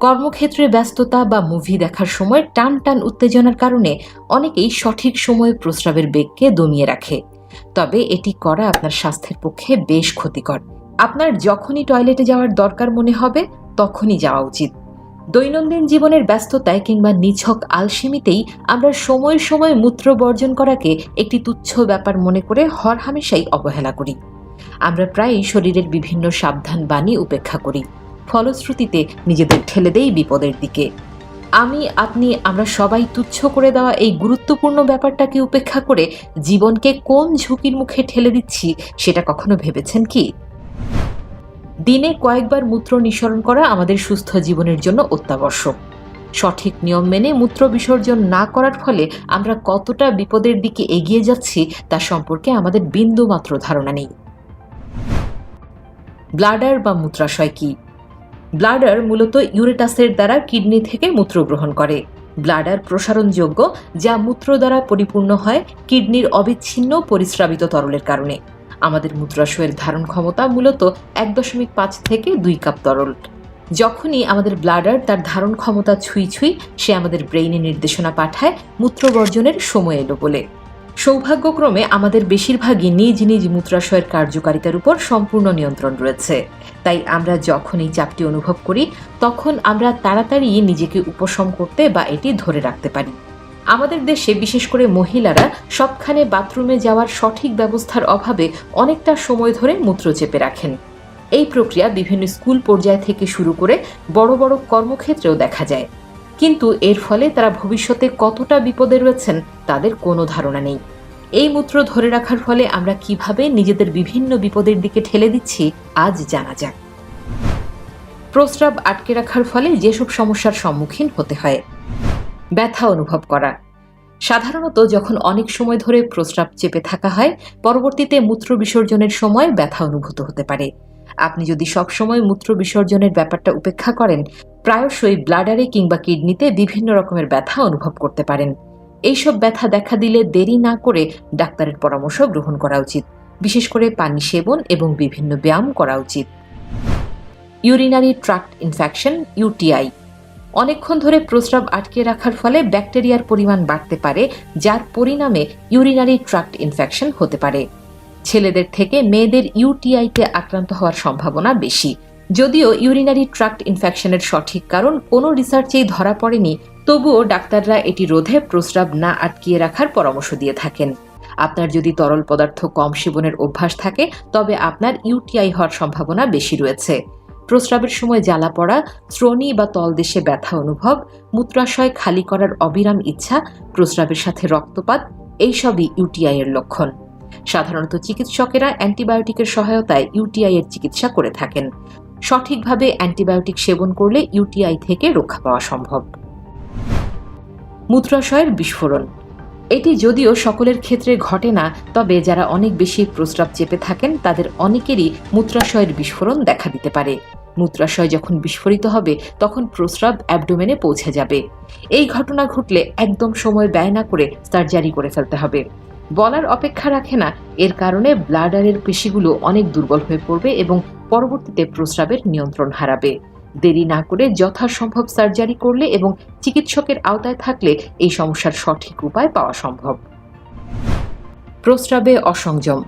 কর্মক্ষেত্রে ব্যস্ততা বা মুভি দেখার সময় টান টান উত্তেজনার কারণে অনেকেই সঠিক সময়ে প্রস্রাবের বেগকে দমিয়ে রাখে। তবে এটি করা আপনার স্বাস্থ্যের পক্ষে বেশ ক্ষতিকর। আপনার যখনই টয়লেটে যাওয়ার দরকার মনে হবে, তখনই যাওয়া উচিত। দৈনন্দিন জীবনের ব্যস্ততায় কিংবা নিছক আলসেমিতেই আমরা সময় সময় মূত্র বর্জন করাকে একটি তুচ্ছ ব্যাপার মনে করে হরহামেশাই অবহেলা করি। আমরা প্রায়ই শরীরের বিভিন্ন সাবধান বাণী উপেক্ষা করি। ফলশ্রুতিতে নিজেদের ঠেলে দেই বিপদের দিকে। আমি, আপনি, আমরা সবাই তুচ্ছ করে দেওয়া এই গুরুত্বপূর্ণ ব্যাপারটাকে উপেক্ষা করে জীবনকে কোন ঝুঁকির মুখে ঠেলে দিচ্ছি সেটা কখনো ভেবেছেন কি? দিনে কয়েকবার মূত্র নিঃসরণ করা আমাদের সুস্থ জীবনের জন্য অত্যাবশ্যক। সঠিক নিয়ম মেনে মূত্র বিসর্জন না করার ফলে আমরা কতটা বিপদের দিকে এগিয়ে যাচ্ছি তা সম্পর্কে আমাদের বিন্দুমাত্র ধারণা নেই। ব্লাডার বা মূত্রাশয় কি? ব্লাডার মূলত ইউরেটাসের দ্বারা কিডনি থেকে মূত্র গ্রহণ করে। ব্লাডার প্রসারণযোগ্য, যা মূত্র দ্বারা পরিপূর্ণ হয় কিডনির অবিচ্ছিন্ন পরিস্রাবিত তরলের কারণে। আমাদের মূত্রাশয়ের ধারণ ক্ষমতা মূলত এক দশমিক পাঁচ থেকে দুই কাপ তরল। যখনই আমাদের ব্লাডার তার ধারণ ক্ষমতা ছুঁই ছুঁই, সে আমাদের ব্রেইনে নির্দেশনা পাঠায় মূত্রবর্জনের সময় এলো বলে। সৌভাগ্যক্রমে আমাদের বেশিরভাগই নিজ নিজ মূত্রাশয়ের কার্যকারিতার উপর সম্পূর্ণ নিয়ন্ত্রণ রয়েছে। তাই আমরা যখন এই চাপটি অনুভব করি, তখন আমরা তাড়াতাড়ি নিজেকে উপশম করতে বা এটি ধরে রাখতে পারি। আমাদের দেশে বিশেষ করে মহিলারা সবখানে বাথরুমে যাওয়ার সঠিক ব্যবস্থার অভাবে অনেকটা সময় ধরে মূত্র চেপে রাখেন। এই প্রক্রিয়া বিভিন্ন স্কুল পর্যায় থেকে শুরু করে বড় বড় কর্মক্ষেত্রেও দেখা যায়। কিন্তু এর ফলে তারা ভবিষ্যতে কতটা বিপদে রয়েছেন তাদের কোনো ধারণা নেই। এই মূত্র ধরে রাখার ফলে আমরা কীভাবে নিজেদের বিভিন্ন বিপদের দিকে ঠেলে দিচ্ছি, আজ জানা যাক। প্রস্রাব আটকে রাখার ফলে যেসব সমস্যার সম্মুখীন হতে হয় ব্যথা অনুভব করা সাধারণত যখন অনেক সময় ধরে প্রস্রাব চেপে থাকা হয়, পরবর্তীতে মূত্র বিসর্জনের সময় ব্যথা অনুভূত হতে পারে। আপনি যদি সবসময় মূত্র বিসর্জনের ব্যাপারটা উপেক্ষা করেন, প্রায়শই ব্লাডারে কিংবা কিডনিতে বিভিন্ন রকমের ব্যথা অনুভব করতে পারেন। এইসব ব্যথা দেখা দিলে দেরি না করে ডাক্তারের পরামর্শ গ্রহণ করা উচিত। বিশেষ করে পানি সেবন এবং বিভিন্ন ব্যায়াম করা উচিত। Urinary tract infection, UTI. অনেকক্ষণ ধরে প্রস্রাব আটকে রাখার ফলে ব্যাকটেরিয়ার পরিমাণ বাড়তে পারে, যার পরিণামে ইউরিনারি ট্রাক্ট ইনফেকশন হতে পারে। ছেলেদের থেকে মেয়েদের ইউটিআইতে আক্রান্ত হওয়ার সম্ভাবনা বেশি। যদিও ইউরিনারি ট্রাক্ট ইনফেকশনের সঠিক কারণ কোনো রিসার্চেই ধরা পড়েনি, তবুও ডাক্তাররা এটি রোধে প্রস্রাব না আটকিয়ে রাখার পরামর্শ দিয়ে থাকেন। আপনার যদি তরল পদার্থ কম সেবনের অভ্যাস থাকে, তবে আপনার ইউটিআই হওয়ার সম্ভাবনা বেশি রয়েছে। প্রস্রাবের সময় জ্বালা পড়া, শ্রোণী বা তলদেশে ব্যথা অনুভব, মূত্রাশয় খালি করার অবিরাম ইচ্ছা, প্রস্রাবের সাথে রক্তপাত, এইসবই ইউটিআই এর লক্ষণ। সাধারণত চিকিৎসকেরা অ্যান্টিবায়োটিকের সহায়তায় ইউটিআই এর চিকিৎসা করে থাকেন। সঠিকভাবে অ্যান্টিবায়োটিক সেবন করলে ইউটিআই থেকে রক্ষা পাওয়া সম্ভব। মূত্রাশয়ের বিস্ফোরণ। এটি যদিও সকলের ক্ষেত্রে ঘটে না, তবে যারা অনেক বেশি প্রস্রাব চেপে থাকেন, তাদের অনেকেরই মূত্রাশয়ের বিস্ফোরণ দেখা দিতে পারে। মূত্রাশয় যখন বিস্ফোরিত হবে, তখন প্রস্রাব অ্যাবডোমেনে পৌঁছে যাবে। এই ঘটনা ঘটলে একদম সময় ব্যয় না করে সার্জারি করে ফেলতে হবে। বলার অপেক্ষা রাখে না, এর কারণে ব্লাডারের পেশিগুলো অনেক দুর্বল হয়ে পড়বে এবং পরবর্তীতে প্রস্রাবের নিয়ন্ত্রণ হারাবে। দেরি না করে যথাসম্ভব সার্জারি করলে এবং চিকিৎসকের আওতায় থাকলে এই সমস্যার সঠিক উপায় পাওয়া সম্ভব। প্রস্রাবে অসংযম।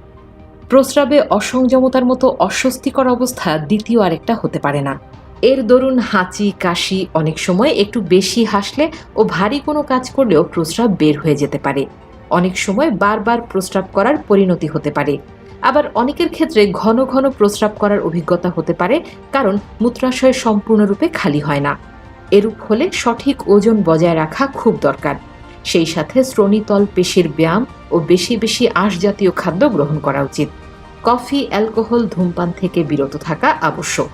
প্রস্রাবে অসংযমতার মতো অস্বস্তিকর অবস্থা দ্বিতীয় আরেকটা হতে পারে না। এর দরুন হাঁচি, কাশি অনেক সময় একটু বেশি হাসলে ও ভারী কোনো কাজ করলেও প্রস্রাব বের হয়ে যেতে পারে। অনেক সময় বারবার প্রস্রাব করার পরিণতি হতে পারে। আবার অনেকের ক্ষেত্রে ঘন ঘন প্রস্রাব করার অভিজ্ঞতা হতে পারে, কারণ মূত্রাশয় সম্পূর্ণরূপে খালি হয় না। এরূপ হলে সঠিক ওজন বজায় রাখা খুব দরকার। সেই সাথে শ্রোণীতল পেশির ব্যায়াম ও বেশি বেশি আঁশ জাতীয় খাদ্য গ্রহণ করা উচিত। কফি, অ্যালকোহল, ধূমপান থেকে বিরত থাকা আবশ্যক।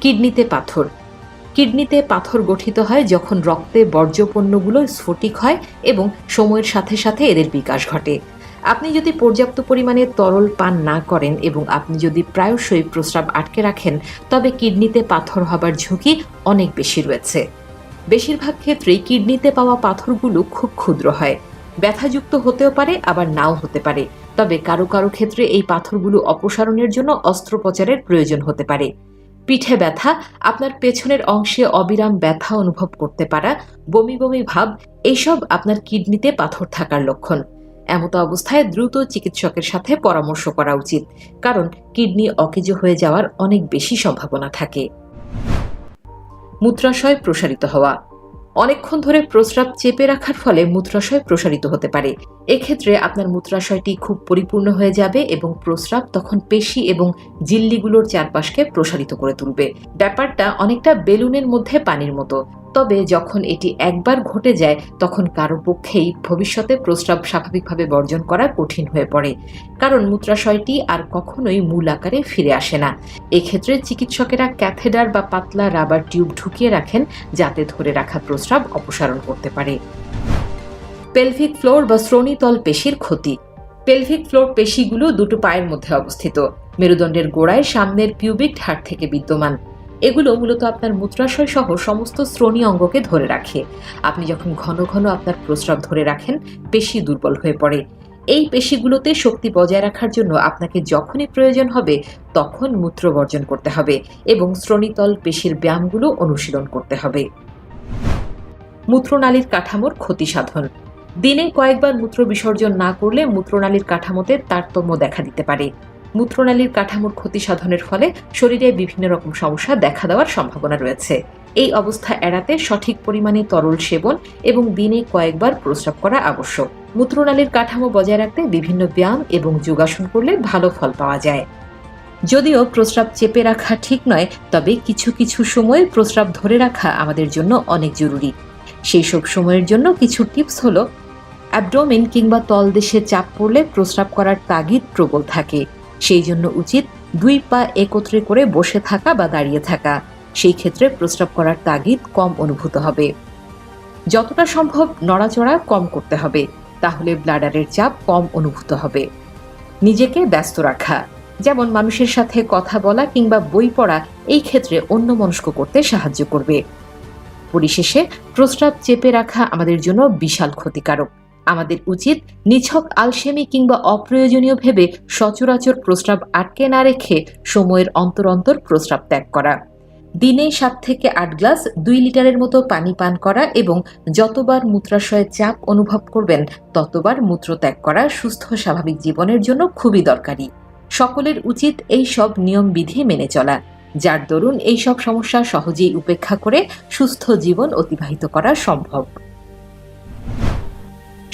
কিডনিতে পাথর। কিডনিতে পাথর গঠিত হয় যখন রক্তে বর্জ্য পণ্যগুলো স্ফটিক হয় এবং সময়ের সাথে সাথে এদের বিকাশ ঘটে। আপনি যদি পর্যাপ্ত পরিমাণে তরল পান না করেন এবং আপনি যদি প্রায়শই প্রস্রাব আটকে রাখেন, তবে কিডনিতে পাথর হবার ঝুঁকি অনেক বেশি রয়েছে। বেশিরভাগ ক্ষেত্রেই কিডনিতে পাওয়া পাথরগুলো খুব ক্ষুদ্র হয়। ব্যথাযুক্ত হতেও পারে, আবার নাও হতে পারে। তবে কারও কারও ক্ষেত্রে এই পাথরগুলো অপসারণের জন্য অস্ত্রোপচারের প্রয়োজন হতে পারে। পিঠে ব্যথা, আপনার পেছনের অংশে অবিরাম ব্যথা অনুভব করতে পারা, বমি বমি ভাব এইসব আপনার কিডনিতে পাথর থাকার লক্ষণ। এমতো অবস্থায় দ্রুত চিকিৎসকের সাথে পরামর্শ করা উচিত, কারণ কিডনি অকেজ হয়ে যাওয়ার অনেক বেশি সম্ভাবনা থাকে। মূত্রাশয় প্রসারিত হওয়া। অনেকক্ষণ ধরে প্রস্রাব চেপে রাখার ফলে মূত্রাশয় প্রসারিত হতে পারে। এক্ষেত্রে আপনার মূত্রাশয়টি খুব পরিপূর্ণ হয়ে যাবে এবং প্রস্রাব তখন পেশি এবং জিল্লিগুলোর চারপাশকে প্রসারিত করে তুলবে। ব্যাপারটা অনেকটা বেলুনের মধ্যে পানির মতো। তবে যখন এটি একবার ঘটে যায়, তখন কারও পক্ষেই ভবিষ্যতে প্রস্রাব স্বাভাবিকভাবে বর্জন করা কঠিন হয়ে পড়ে। কারণ মূত্রাশয়টি আর কখনোই মূল আকারে ফিরে আসে না। এক্ষেত্রে চিকিৎসকেরা ক্যাথেডার বা পাতলা রাবার টিউব ঢুকিয়ে রাখেন, যাতে ধরে রাখা প্রস্রাব অপসারণ করতে পারে। পেলভিক ফ্লোর বা শ্রোণীতল পেশির ক্ষতি। পেলভিক ফ্লোর পেশিগুলো দুটো পায়ের মধ্যে অবস্থিত। মেরুদণ্ডের গোড়ায় সামনের পিউবিক হাড় থেকে বিদ্যমান। এগুলো মূলত আপনার মূত্রাশয় সহ সমস্ত শ্রোণী অঙ্গকে ধরে রাখে। আপনি যখন ঘন ঘন আপনার প্রস্রাব ধরে রাখেন, পেশি দুর্বল হয়ে পড়ে। এই পেশিগুলোতে শক্তি বজায় রাখার জন্য আপনাকে যখনই প্রয়োজন হবে, তখন মূত্র বর্জন করতে হবে এবং শ্রোণীতল পেশির ব্যায়ামগুলো অনুশীলন করতে হবে। মূত্রনালীর কাঠামোর ক্ষতি সাধন। দিনে কয়েকবার মূত্র বিসর্জন না করলে মূত্রনালীর কাঠামোতে তারতম্য দেখা দিতে পারে। মূত্রনালীর কাঠামোর ক্ষতি সাধনের ফলে শরীরে বিভিন্ন রকম সমস্যা দেখা দেওয়ার সম্ভাবনা রয়েছে। এই অবস্থা এড়াতে সঠিক পরিমাণে তরল সেবন এবং দিনে কয়েকবার প্রস্রাব করা আবশ্যক। মূত্রনালীর কাঠামো বজায় রাখতে বিভিন্ন ব্যায়াম এবং যোগাসন করলে ভালো ফল পাওয়া যায়। যদিও প্রস্রাব চেপে রাখা ঠিক নয়, তবে কিছু কিছু সময় প্রস্রাব ধরে রাখা আমাদের জন্য অনেক জরুরি। সেই সব সময়ের জন্য কিছু টিপস হলো, অ্যাবডোমেন কিংবা তলদেশে চাপ পড়লে প্রস্রাব করার তাগিদ প্রবল থাকে। সেই জন্য উচিত দুই পা একত্রে করে বসে থাকা বা দাঁড়িয়ে থাকা। সেই ক্ষেত্রে প্রস্রাব করার তাগিদ কম অনুভূত হবে। যতটা সম্ভব নড়াচড়া কম করতে হবে, তাহলে ব্লাডারের চাপ কম অনুভূত হবে। নিজেকে ব্যস্ত রাখা, যেমন মানুষের সাথে কথা বলা কিংবা বই পড়া, এই ক্ষেত্রে অন্য মনস্ক করতে সাহায্য করবে। পরিশেষে প্রস্রাব চেপে রাখা আমাদের জন্য বিশাল ক্ষতিকারক। আমাদের উচিত নিছক আলসেমি কিংবা অপ্রয়োজনীয় ভেবে সচরাচর প্রস্রাব আটকে না রেখে সময়ের অন্তর অন্তর প্রস্রাব ত্যাগ করা। দিনে সাত থেকে আট গ্লাস দুই লিটারের মতো পানি পান করা এবং যতবার মূত্রাশয়ে চাপ অনুভব করবেন, ততবার মূত্র ত্যাগ করা সুস্থ স্বাভাবিক জীবনের জন্য খুবই দরকারি। সকলের উচিত এই সব নিয়মবিধি মেনে চলা, যার দরুন এই সব সমস্যা সহজেই উপেক্ষা করে সুস্থ জীবন অতিবাহিত করা সম্ভব।